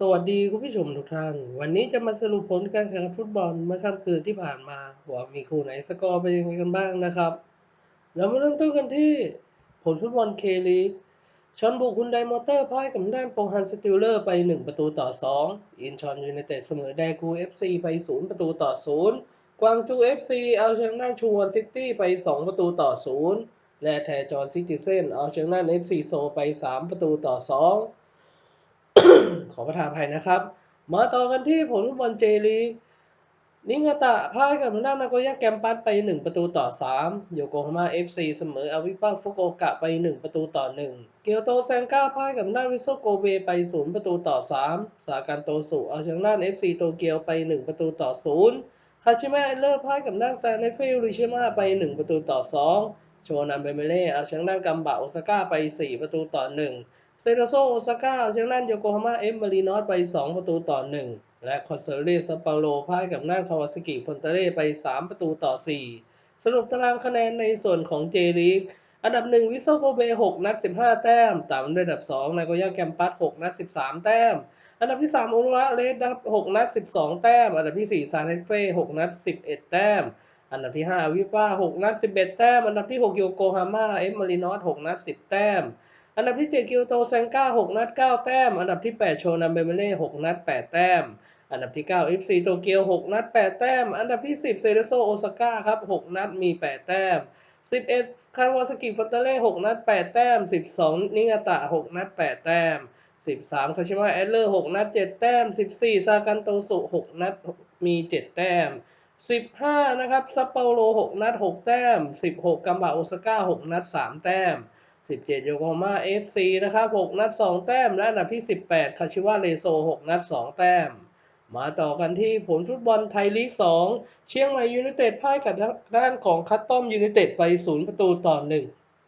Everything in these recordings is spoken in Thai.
สวัสดีคุณผู้ชมทุกท่าน วันนี้จะมาสรุปผลการแข่งขันฟุตบอลเมื่อค่ำคืนที่ผ่านมาว่ามีคู่ไหนสกอร์เป็นยังไงกันบ้างนะครับ เรามาเริ่มต้นกันที่ผลฟุตบอลเคลีกชอนบุกคุณไดมอเตอร์พ่ายกับด้านโปงฮันสติลเลอร์ไป 1 ประตูต่อ 2 อินชอนยูไนเต็ดเสมอแดกูเอฟซีไป 0 ประตูต่อ 0 กวางจูเอฟซีเอาชนะชัวซิตี้ไป 2 ประตูต่อ 0 และแทจอนซิติเซนเอาชนะเอฟซีโซไป 3 ประตูต่อ 2 ขอประทานภัยนะครับ มาต่อกันที่ผลฟุตบอลเจลีกนิงาตะพ่ายกับทางด้านนาโกย่าแกมปัสไป 1 ประตูต่อ 3 โยโกฮาม่าเอฟซีเสมออาวิปาฟุกโกกะไป 1 ประตูต่อ 1 เกียวโตแซงก้าพ่ายกับทางด้านวิโซโกเบไป 0 ประตูต่อ 3 สาการโตสุเอาชนะด้านเอฟซีโตเกียวไป 1 ประตูต่อ 0 คาชิมะเอเลอร์พ่ายกับด้านแซนเนฟิลริชิมาไป 1 ประตูต่อ 2 โชนันเบเมเล่เอาชนะด้านกัมบะโอซาก้าไป 4 ประตูต่อ 1 เซโรโซโอซาก้าเอาชนะโยโกฮาม่าเอฟมารีนอสไป 2 ประตูต่อ 1 และคอนเซอร์เรสเปาโลพ่ายกับน่านคาวาสกิพอนเตเร่ไป 3 ประตูต่อ 4 สรุปตารางคะแนนในส่วนของเจลีกอันดับ 1 วิโซโกเบ 6 นัด 15 แต้ม ตามด้วยอันดับ 2 นายโกย่าแกมปัส 6 นัด 13 แต้ม อันดับที่3อุรุระเลสดับ6นัด 12 แต้ม อันดับที่ 4 ซานเฮเฟ่6นัด 11 แต้ม อันดับที่ 5 วิป้า 6 นัด 11 แต้ม อันดับที่ 6 โยโกฮาม่า เอฟมารีนอส 6 นัด 10 แต้ม อันดับที่ 7 กิโตโตแซงก้า 6 นัด 9 แต้ม อันดับที่ 8 โชนัมเบเมเล่ 6 นัด 8 แต้ม อันดับที่ 9 FC โตเกียว 6 นัด 8 แต้ม อันดับที่ 10 เซเรโซโอซาก้าครับ 6 นัดมี 8 แต้ม 11 คาวาสกิฟอนเตเล่ 6 นัด 8 แต้ม 12 นิงาตะ 6 นัด 8 แต้ม 13 คาชิมะแอดเลอร์ 6 นัด 7 แต้ม 14 ซากันโตสุ 6 นัดมี 7 แต้ม 15 นะครับซัปเปาโล 6 นัด 6 แต้ม 16 กัมบะโอซาก้า 6 นัด 3 แต้ม 17 โยโกฮาม่า FC นะครับ 6 นัด 2 แต้ม และอันดับที่ 18 คาชิวะเรโซ 6 นัด 2 แต้ม มาต่อกันที่ผลฟุตบอลไทยลีก 2 เชียงใหม่ยูไนเต็ดพ่ายกับด้านของคัตตอมยูไนเต็ดไป 0 ประตูต่อ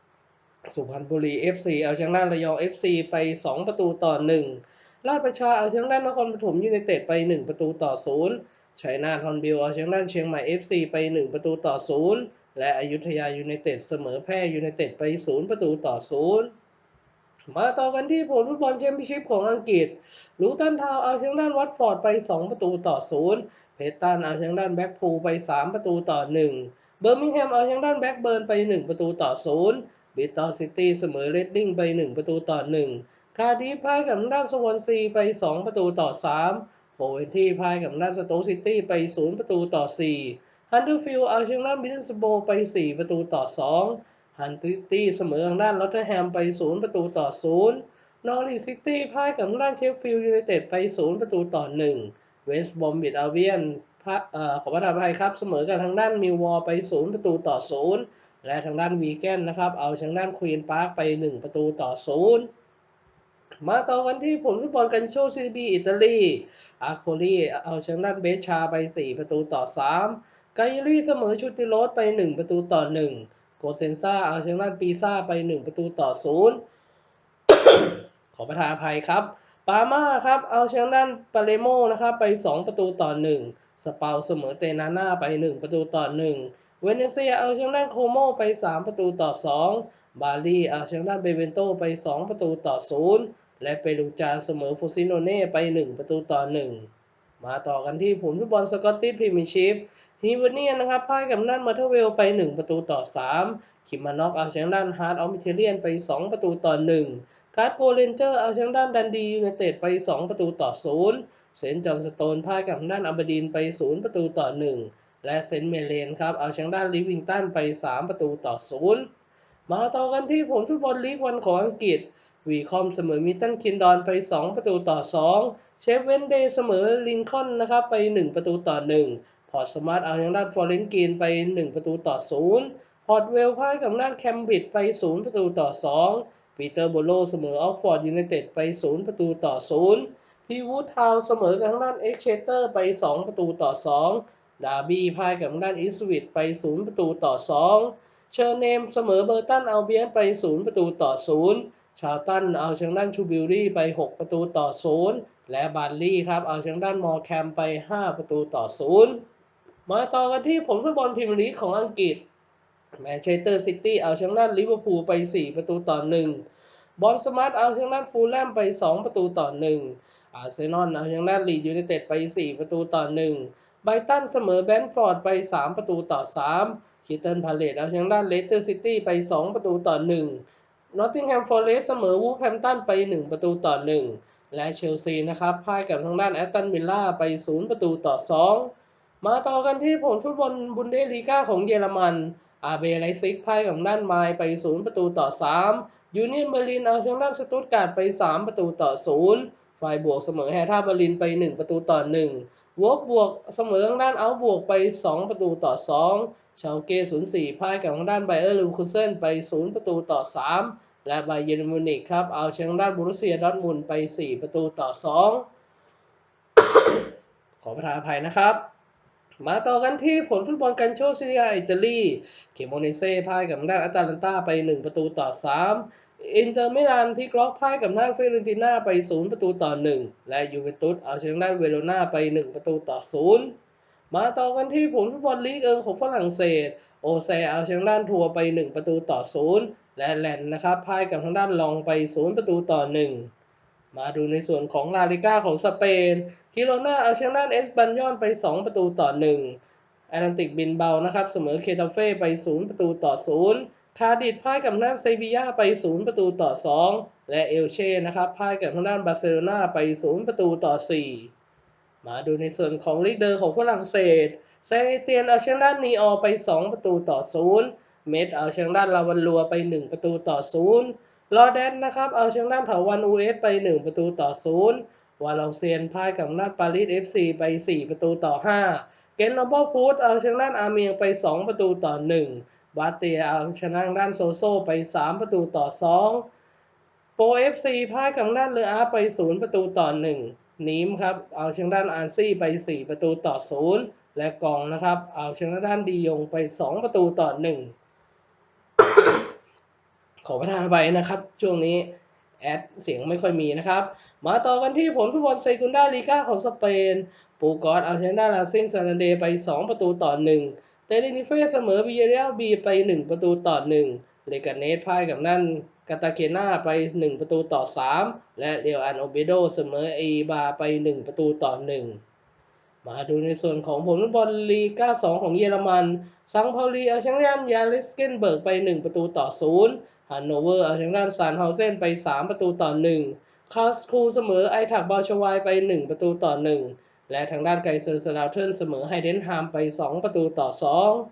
1 สุพรรณบุรี FC เอาชนะระยอง FC ไป 2 ประตูต่อ 1 ราชประชาเอาชนะนครปฐมยูไนเต็ดไป 1 ประตูต่อ 0ชัยนาทฮอนบิลเอาชนะเชียงใหม่ FC ไป 1 ประตูต่อ 0 และอยุธยายูไนเต็ดเสมอแพร่ยูไนเต็ดไป 0 ประตูต่อ 0 มาต่อกันที่ผลฟุตบอลแชมเปี้ยนชิพของอังกฤษ ลูตันทาวเอาชนะด้านวัตฟอร์ดไป 2 ประตูต่อ 0 เพตตันเอาชนะด้านแบ็กพูลไป 3 ประตูต่อ 1 เบอร์มิงแฮมเอาชนะด้านแบ็กเบิร์นไป 1 ประตูต่อ 0 บิตตอซิตี้เสมอเรดดิ้งไป 1 ประตูต่อ 1 คาร์ดิฟพ่ายกับด้านสวอนซีไป 2 ประตูต่อ 3 โคเวนที่พ่ายกับด้านสโตซิตี้ไป 0 ประตูต่อ 4 ฮันเดอร์ฟิลด์เอาชนะบิลสโบไป 4 ประตูต่อ 2 ฮันติตี้เสมอทางด้านลอตเทอร์แฮมไป 0 ประตูต่อ 0 นอริซิตี้พ่ายกับทางด้านเชฟฟิลด์ยูไนเต็ดไป 0 ประตูต่อ 1 เวสต์บอมบิดอาเวียนขอประทานอภัยครับ เสมอกับทางด้านมิววอลไป 0 ประตูต่อ 0 และทางด้านวีแกนนะครับ เอาทางด้านควีนพาร์คไป 1 ประตูต่อ 0มาต่อกันที่ผลฟุตบอลกันโชซีบีอิตาลีอาโคลีเอาชนะด้านเบชาไป 4 ประตูต่อ 3 กาลีเสมอชุติโรสไป 1 ประตูต่อ 1 โกเซนซาเอาชนะด้าปีซ่าไป 1 ประตูต่อ 0 ขอประทานอภัยครับ ปาม่าครับเอาชนะด้านปาเลโมนะครับไป 2 ประตูต่อ 1 สเปาเสมอเตนาน่าไป 1 ประตูต่อ 1 เวเนเซียเอาชนะด้าโคโมไป 3 ประตูต่อ 2 บาลีเอาชนะด้าเบเวนโตไป 2 ประตูต่อ 0 และเปรูจาเสมอฟูซิโนเน่ไป 1 ประตูต่อ 1 มาต่อกันที่ผลฟุตบอลสกอตติชพรีเมียร์ชิพ ฮีวเนียนนะครับพ่ายกับด้านมาเทเวลไป 1 ประตูต่อ 3 คิมมานอกเอาชนะด้านฮาร์ดออฟมิเทเลียนไป 2 ประตูต่อ 1 การ์ดโกเลนเจอร์เอาชนะด้านดันดียูไนเต็ดไป 2 ประตูต่อ 0 เซนต์จอห์นสโตนพ่ายกับด้านอับดีนไป 0 ประตูต่อ 1 และเซนต์เมเลนครับเอาชนะด้านลิวิงตันไป 3 ประตูต่อ 0 มาต่อกันที่ผลฟุตบอลลีกวันของอังกฤษวีคอมเสมอมิตตันคินดอนไป 2 ประตูต่อ 2 เชฟเวนเดย์เสมอลินคอล์นนะครับไป 1 ประตูต่อ 1 อร์ตสมาร์ทเอาชนะด้านฟอร์เรนกีนไป 1 ประตูต่อ 0 พอร์ตเวลพ่ายกับด้านแคมบริดไป 0 ประตูต่อ 2 ปีเตอร์โบโลเสมอออกฟอร์ดยูไนเต็ดไป 0 ประตูต่อ 0 พีวูดทาวเสมอกับทางด้านเอ็กเชเตอร์ไป 2 ประตูต่อ 2 ดาร์บี้พ่ายกับทางด้านอิสวิตไป 0 ประตูต่อ 2 เชอร์เนมเสมอเบอร์ตันเอัลเบียนไป 0 ประตูต่อ 0 ชาตันเอาชางด้านชูบิลลี่ไป 6 ประตูต่อ 0และบาร์ลี่ครับ เอาชางด้านมอร์แคมไป 5 ประตูต่อ 0 มาต่อกันที่ผลฟุตบอลพรีเมียร์ลีกของอังกฤษแมนเชสเตอร์ซิตี้เอาชางด้านลิเวอร์พูลไป 4 ประตูต่อ1บอลสมาร์ทเอาชางด้านฟูลแลมไป 2 ประตูต่อ1อาร์เซนอลเอาชนะลีดยูไนเต็ดไป 4 ประตูต่อ1ไบรตันเสมอแบนท์ฟอร์ดไป 3 ประตูต่อ3คิตเติลพาเลตเอาชนะเลสเตอร์ซิตี้ไป 2 ประตูต่อ1นอตติงแฮมฟอร์เรสเสมอวูฟแฮมตันไป 1 ประตูต่อ1และเชลซีนะครับพ่ายกับทางด้านแอตตันวิลล่าไป 0 ประตูต่อ 2 มาต่อกันที่ผลฟุตบอลบุนเดสลีกาของเยอรมัน อาเบไลซิกพ่ายกับด้านไมล์ไป 0 ประตูต่อ 3 ยูเนียนเบอร์ลินเอาชนะสตุตการ์ดไป 3 ประตูต่อ 0 ฝ่ายบวกเสมอแฮท่าเบอร์ลินไป 1 ประตูต่อ 1วอฟบวกเสมอทางด้านเอาบวกไป 2 ประตูต่อ 2 ชาวเก้04พ่ายกับทางด้านไบเออร์ลูคูเซนไป 0 ประตูต่อ 3 และไบเยอร์มิวนิกครับเอาชนะด้านบรูเซียดอร์ทมุนไป 4 ประตูต่อ 2 ขอประทานอภัยนะครับ มาต่อกันที่ผลฟุตบอลกันโชซีเรียอิตาลี เคโมเนเซ่พ่ายกับด้านอาตาลันตาไป 1 ประตูต่อ 3 อินเตอร์มิลานพิกล็อกพ่ายกับด้านเฟรนติน่าไป 0 ประตูต่อ 1 และยูเวนตุสเอาชนะด้านเวโรนาไป 1 ประตูต่อ 0 มาต่อกันที่ผลฟุตบอลลีกเอิงของฝรั่งเศส โอเซเอาชนะด้านทัวร์ไป 1 ประตูต่อ 0 และแลนด์นะครับพ่ายกับทางด้านลองไป 0 ประตูต่อ 1 มาดูในส่วนของลาลิก้าของสเปนคิโรนาเอาชนะด้านเอสบันยอนไป 2 ประตูต่อ1แอตแลนติกบินเบานะครับเสมอเคตาเฟ่ไป 0 ประตูต่อ 0 คาดิดพ่ายกับทางด้านเซบียาไป 0 ประตูต่อ 2 และเอลเช่นะครับพ่ายกับทางด้านบาร์เซโลนาไป 0 ประตูต่อ 4 มาดูในส่วนของลีกเดอร์ของฝรั่งเศสแซเตียนเอาชนะด้านนีออไป 2 ประตูต่อ 0 เมดเอาชนะด้านลาวันลัวไป 1 ประตูต่อ 0 ลอแดนนะครับเอาชนะด้านเถาวันอูเอสไป 1 ประตูต่อ 0 วาเลาเซียนพ่ายกับทาดปารีสเอฟซีไป 4 ประตูต่อ 5 เกนโนบอลฟูดเอาชนะด้านอาเมียงไป 2 ประตูต่อ 1 บาเตียเอาชนะด้านโซโซไป 3 ประตูต่อ 2 โปรเอฟซีพ่ายกับด้านเลออาไป 0 ประตูต่อ 1นีมครับเอาชนะด้านอาร์ซี่ไป 4 ประตูต่อ 0 และกองนะครับเอาชนะด้านดียงไป 2 ประตูต่อ 1 ขอประทานไปนะครับ ช่วงนี้แอดเสียงไม่ค่อยมีนะครับ มาต่อกันที่ผลฟุตบอลเซกุนดาลีกาของสเปน ปูกอสเอาชนะลาซิงซานเดไป 2 ประตูต่อ1เตเรนิเฟสเสมอบีเรียลบีไป 1 ประตูต่อ1เลกาเนสพ่ายกับนั่นกาตาเคนาไป 1 ประตูต่อ 3 และเรียวอันโอเบโดเสมอเอบาไป 1 ประตูต่อ 1 มาดูในส่วนของผลฟุตบอลลีกา2ของเยอรมัน ซังเปาลีเอาชนะด้านยาลิสเกนเบิร์กไป 1 ประตูต่อ 0 ฮันโนเวอร์เอาชนะด้านซานเฮาเซนไป 3 ประตูต่อ1คาสคูเสมอไอถักบาชวายไป 1 ประตูต่อ 1 และทางด้านไกเซอร์สลาวเทิร์นเสมอไฮเดนฮามไป 2 ประตูต่อ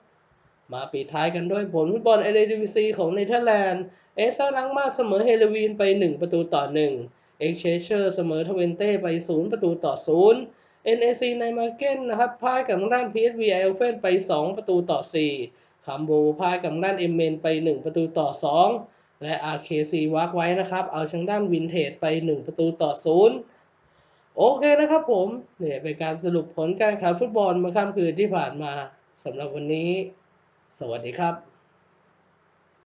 2มาปิดท้ายกันด้วยผลฟุตบอลเอเดดิวิซีของเนเธอร์แลนด์ เอเซอร์ลังมาเสมอเฮลวีนไป 1 ประตูต่อ 1 เอ็กเชเชอร์เสมอทเวนเต้ไป 0 ประตูต่อ 0 NAC ในมาเก้นนะครับพ่ายกับทางด้าน PSV ไอเอลเฟนไป 2 ประตูต่อ 4 คัมโบพ่ายกับด้านเอเมนไป 1 ประตูต่อ 2 และ RKC วักไว้นะครับ เอาชางด้านวินเทจไป 1 ประตูต่อ 0 โอเคนะครับผมเนี่ยเป็นการสรุปผลการแข่งขันฟุตบอลเมื่อค่ำคืนที่ผ่านมาสำหรับวันนี้ สวัสดีครับ